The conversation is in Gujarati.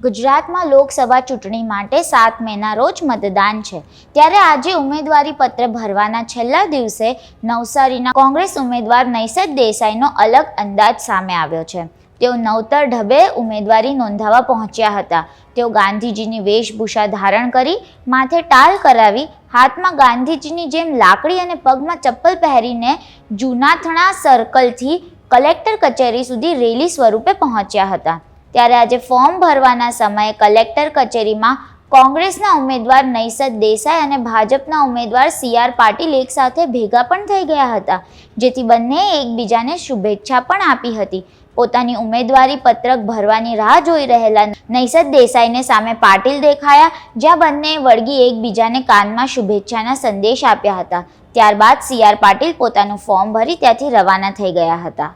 ગુજરાતમાં લોકસભા ચૂંટણી માટે સાત મેના રોજ મતદાન છે. ત્યારે આજે ઉમેદવારી પત્ર ભરવાના છેલ્લા દિવસે નવસારીના કોંગ્રેસ ઉમેદવાર નૈસદ દેસાઈનો અલગ અંદાજ સામે આવ્યો છે. તેઓ નવતર ઢબે ઉમેદવારી નોંધાવા પહોંચ્યા હતા. તેઓ ગાંધીજીની વેશભૂષા ધારણ કરી, માથે ટાલ કરાવી, હાથમાં ગાંધીજીની જેમ લાકડી અને પગમાં ચપ્પલ પહેરીને જૂનાથણા સર્કલથી કલેક્ટર કચેરી સુધી રેલી સ્વરૂપે પહોંચ્યા હતા. ત્યારે આજે ફોર્મ ભરવાના સમયે કલેક્ટર કચેરીમાં કોંગ્રેસના ઉમેદવાર નૈસદ દેસાઈ અને ભાજપના ઉમેદવાર સી આર પાટીલ એક સાથે ભેગા પણ થઈ ગયા હતા, જેથી બંનેએ એકબીજાને શુભેચ્છા પણ આપી હતી. પોતાની ઉમેદવારી પત્રક ભરવાની રાહ જોઈ રહેલા નૈસદ દેસાઈને સામે પાટીલ દેખાયા, જ્યાં બંને વળગી એકબીજાને કાનમાં શુભેચ્છાના સંદેશ આપ્યા હતા. ત્યારબાદ સી આર પાટીલ પોતાનું ફોર્મ ભરી ત્યાંથી રવાના થઈ ગયા હતા.